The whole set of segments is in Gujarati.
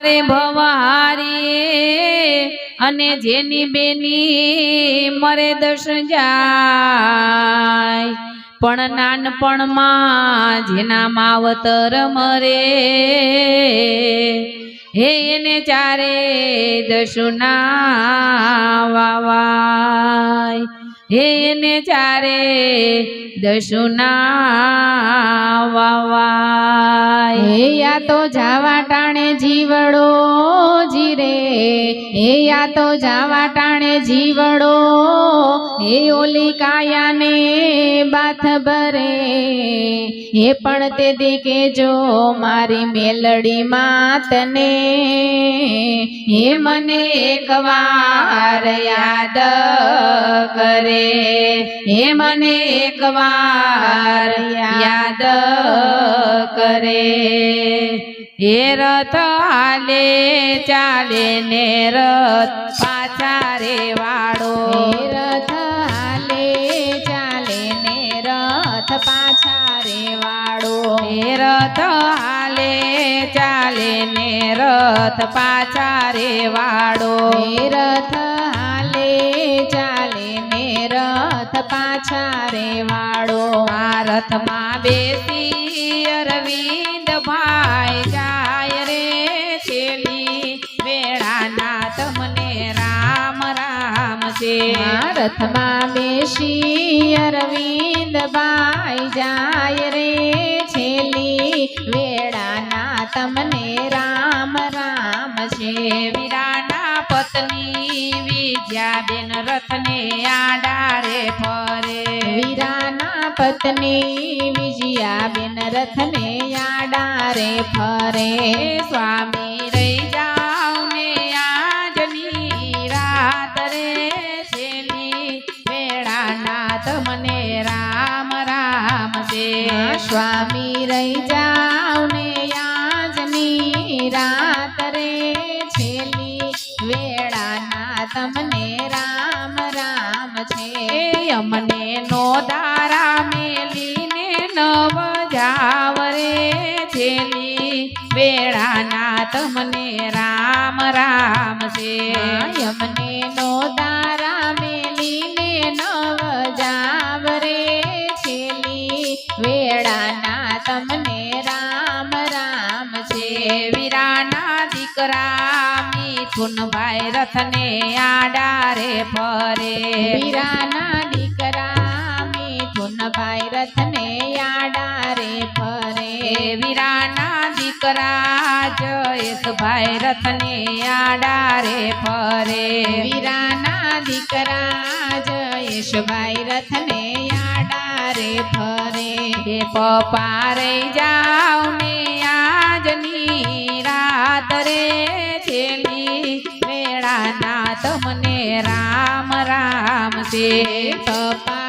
રે ભવારી અને જેની બેની મરે દર્શ જાય. પણ નાનપણમાં જેના માવતર મરે, હે એને ચારે દશુના વાવાય. હે ને ચારે દશુના વાવા હે યા તો જાવા ટાણે જીવડો જીરે. હે યા તો જાવા ટાણે જીવડો. હે ઓલી કાયાને બાથ ભરે. હે પણ તે દીકે જો મારી મેલડી માતને. હે મને એકવાર યાદ કરે. હે મને એકવાર યાદ કરે. હે રથ હાલે ચાલે ને રથ પાછા રે વાળો. રથ હાલે ચાલે ને રથ પાછા રે વાળો. હે રથ હાલે ચાલે ને રથ પાછા રે વાળો. રથ પાછા રે વાળો આ રથમાં બેસી અરવિંદ ભાઈ જાય રે છેલી વેળાના તમને રામ રામ છે. આ રથમાં બેસી અરવિંદ ભાઈ જાય રે છેલ્લી વેળાના તમને રામ રામ છે. વીરાના પત્ની વિદ્યાબેન રથને આડારે ફરે. વીરાના પત્ની વિજયાબેન રથને આડારે ફરે. સ્વામી રહી જાઓ ને આજની રાત રે છેલી વેળાના તમને રામ રામ છે. સ્વામી. વેળાના તમને રામ રામ છે. યમને નો દારા મેલીને નવ જાવ રે છેલ્લી વેળાના તમને રામ રામ છે. વીરાના દીકરા મિથુનભાઈ રથને આડારે ફરે. વીરાના દીકરા મિથુનભાઈ રથને આડારે ફરે. વીરાના દીકરા જયેશભાઈ રથને આડારે ફરે. વીરાના દીકરા જયેશભાઈ રથને આડારે ફરે. હે પપ્પા રહી જાઓ ને આજની રાત રે છેલી વેળાના તમને રામ રામ છે. પપ્પા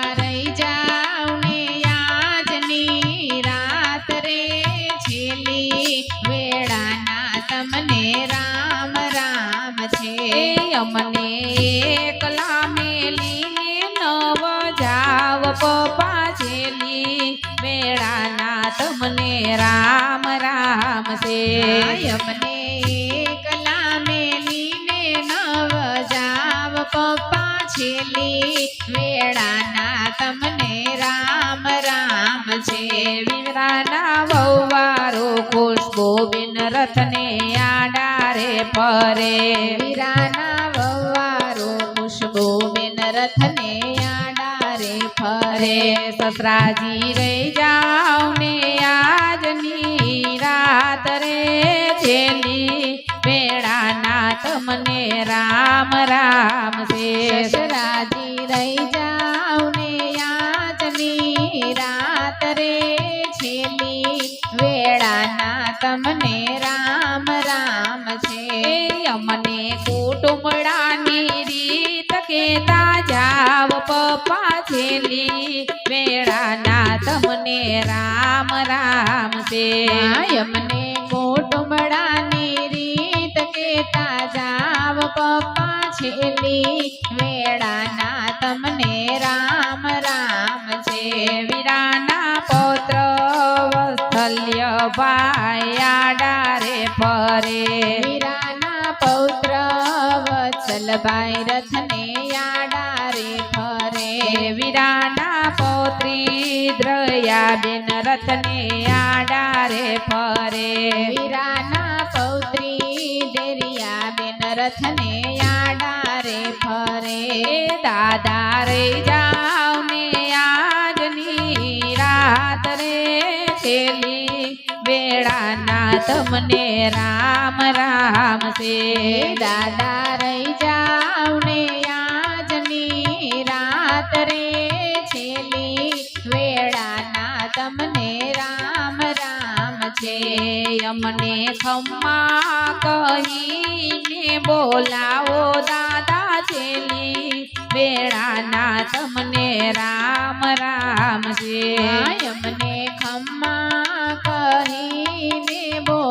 રામ રામ છે અમને મેલી ને નવ જાવ પપ્પા છેલ્લી વેળાના તમને રામ રામ છે. વીરાના વહુવારો ખુશ્બુબેન રથને આડારે ફરે. વીરાના વવારો ખુશ બેન રથને આડા અરે સસરાજી રહી જાઓ ને આજની રાત રે છેલ્લી. વેળાના તમને રામ રામ છે સસરાજી રહી જાવ ને આજની રાત રે છેલ્લી. વેળાના તમને રામ રામ છે અમને કુટુંબડાની કેતા જાવ પપ્પા છેલી વેળાના તમને રામ રામ છે. અમને કુટુંબડાની રીત કેતા જાવ પપ્પા છેલી વેળાના તમને રામ રામ છે. વીરાના પૌત્ર વત્સલ્ય ભાઈ આડારે ફરે. વીરા પૌત્ર વત્સલભાઈ રથને યાડા રે ફરે. વીરાના પૌત્રી દ્રયાબેન રથને યાડા રે ફરે. વીરાના પૌત્રી દેરિયા બેન રથને યાડા રે ફરે દાદા રે જાવ તમને રામ રામ સે દાદા રહી જાવ ને આજની રાત રે. છેલી વેળાના તમને રામ રામ છે. અમને ખમ્મા કહીને બોલાવો દાદા. છેલ્લી વેળાના તમને રામ રામ છે. અમને ખમ્મા કહીને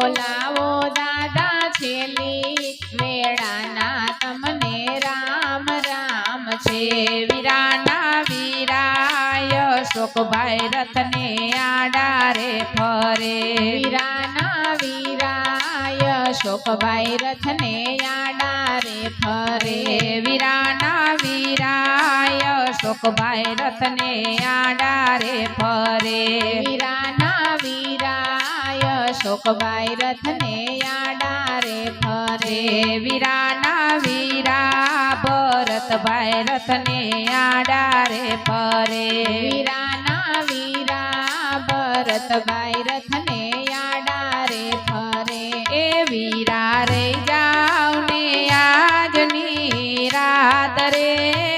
બોલાવો દાદા છેલી વેળાના તમને રામ રામ છે. વીરાના વીરાય શોકભાઈ રથને આડારે ફરે. વીરાના વીરાય શોકભાઈ રથને આડારે ફરે. વીરાના વીરાય શોકભાઈ રથને આડારે ફરે. વીરાના વીરાય શોકભાઈ રથને આડા રે ફરે. વીરાના વીરા ભરતભાઈ રથને આડા રે ફરે. વીરાના વીરા ભરતભાઈ રથને આડા રે ફરે. એ વીરા રે જાવ ને આજની રાત રે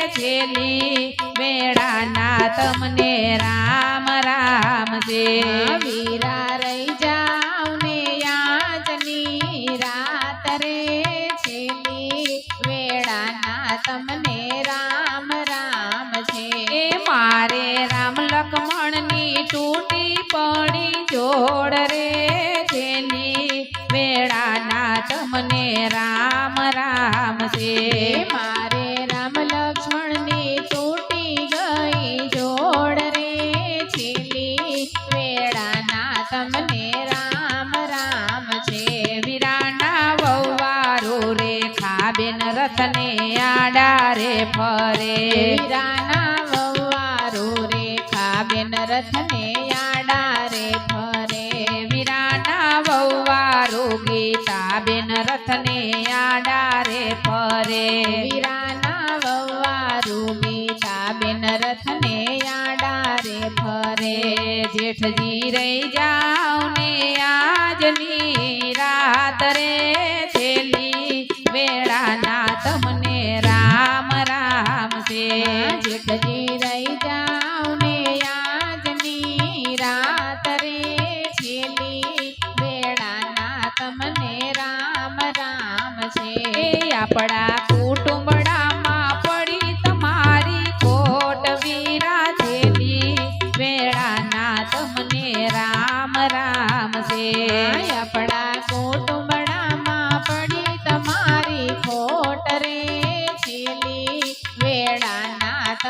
છેલી વેળાના તમને રામ રામ છે. જોડ રે છેલી વેળાના તમને રામ રામ છે. મારે રામ લક્ષ્મણની તૂટી ગઈ જોડ રે છેલી વેળાના તમને રામ રામ છે. વિરાના વવારો રે ખાબેન રથને આડા રે ફરે. વીરાના ગીતાબેન રથને આડા રે ફરે. વીરાના વવારો ગીતાબેન રથને આડા રે ફરે. જેઠજી રહી જાવ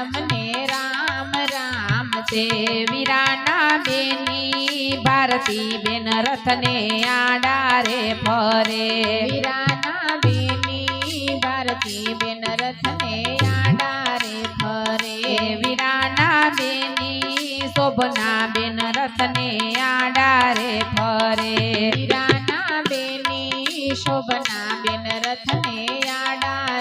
તમને રામ રામ છે વીરાના બેની. ભારતી બેન રથને આડારે ફરે. વીરાના બેની, ભારતી બેન રથને આડારે ફરે. વીરાના બેની, શોભના બેન રથને આડારે ફરે. વીરાના બેની, શોભના બેન રથને આડા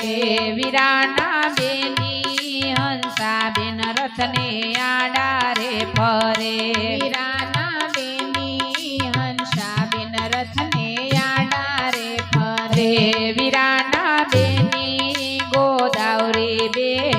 રે વીરાના બેની હંસા બેન રથને આડા રે ફરે. વીરાના બેની હંસા બેન રથને આડા રે ફરે. વીરાના બેની ગોદાવરી બેન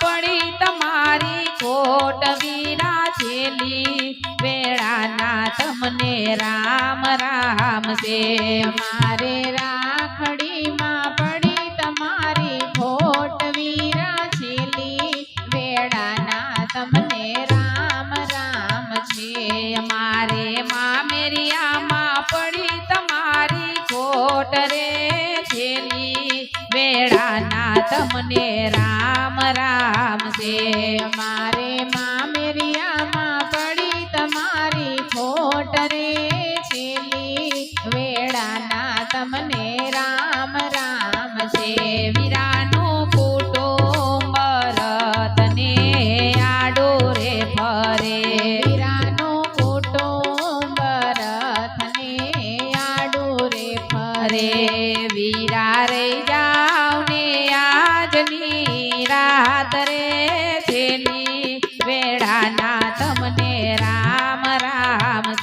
પડી તમારી ખોટ વીરા છેલી. વેળાના તમને રામ રામ છે. મારે રાખડીમાં પડી તમારી ખોટ વીરા છેલી. વેળાના તમને રામ રામ છે. મારે મામેરિયામાં પડી તમારી ખોટ રે તમને રામ રામ છે. મારે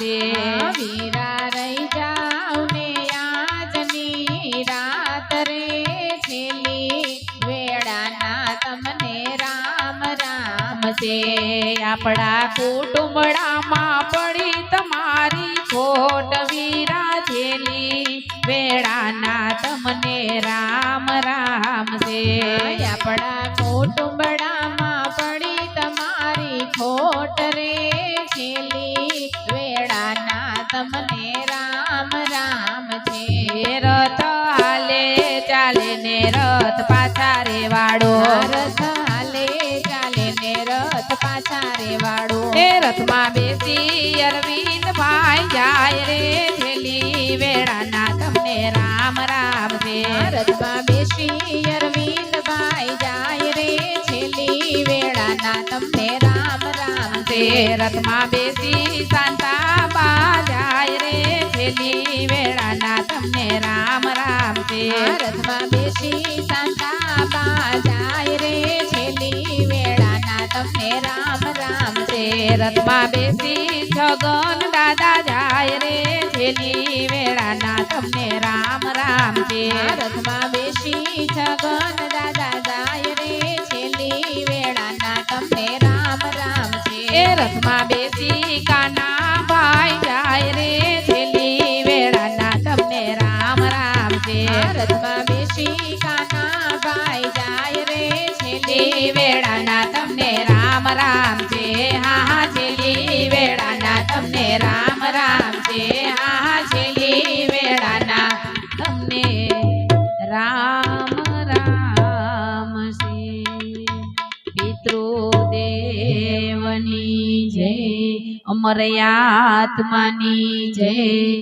છે વીરા રહી જાવ ને આજની રાત રે છેલ્લી વેળાના તમને રામ રામ આપણા કુટુંબડામાં પડી તમારી ખોટ વીરા છેલી વેળાના તમને રામ રામ છે આપણા કુટુંબડામાં રથ હાલે ચાલે ને રથ પાછા રે વાળો. એ રથમાં બેસી અરવિંદ ભાઈ જાય રે છેલ્લી વેળાના તમને રામ રામ છે. રથમાં બેસી અરવિંદ ભાઈ જાય રે છેલી વેળાના તમને રામ રામ તે રથમાં બેસી શાંતા બા જાય છેલ્લી વેળાના તમને રામ રામ છે રથમાં બેસી સાંતા બા જાય રે. છેલી વેળાના તમને રામ રામ તે રથમાં બેસી છગન દાદા જાય રે. છેલી વેળાના તમને રામ રામ છે રથમાં બેસી છગન દાદા જાય રે. છેલી વેળાના તમને રામ રામ છે રથમાં બેસી કાના ભાઈ જાય રે. રામ વેળાના તમને રામ રામ છે વેળાના તમને રામ રામ છે વેળાના તમને રામ રામ છે પિતૃદેવની જય, અમર આત્માની જય.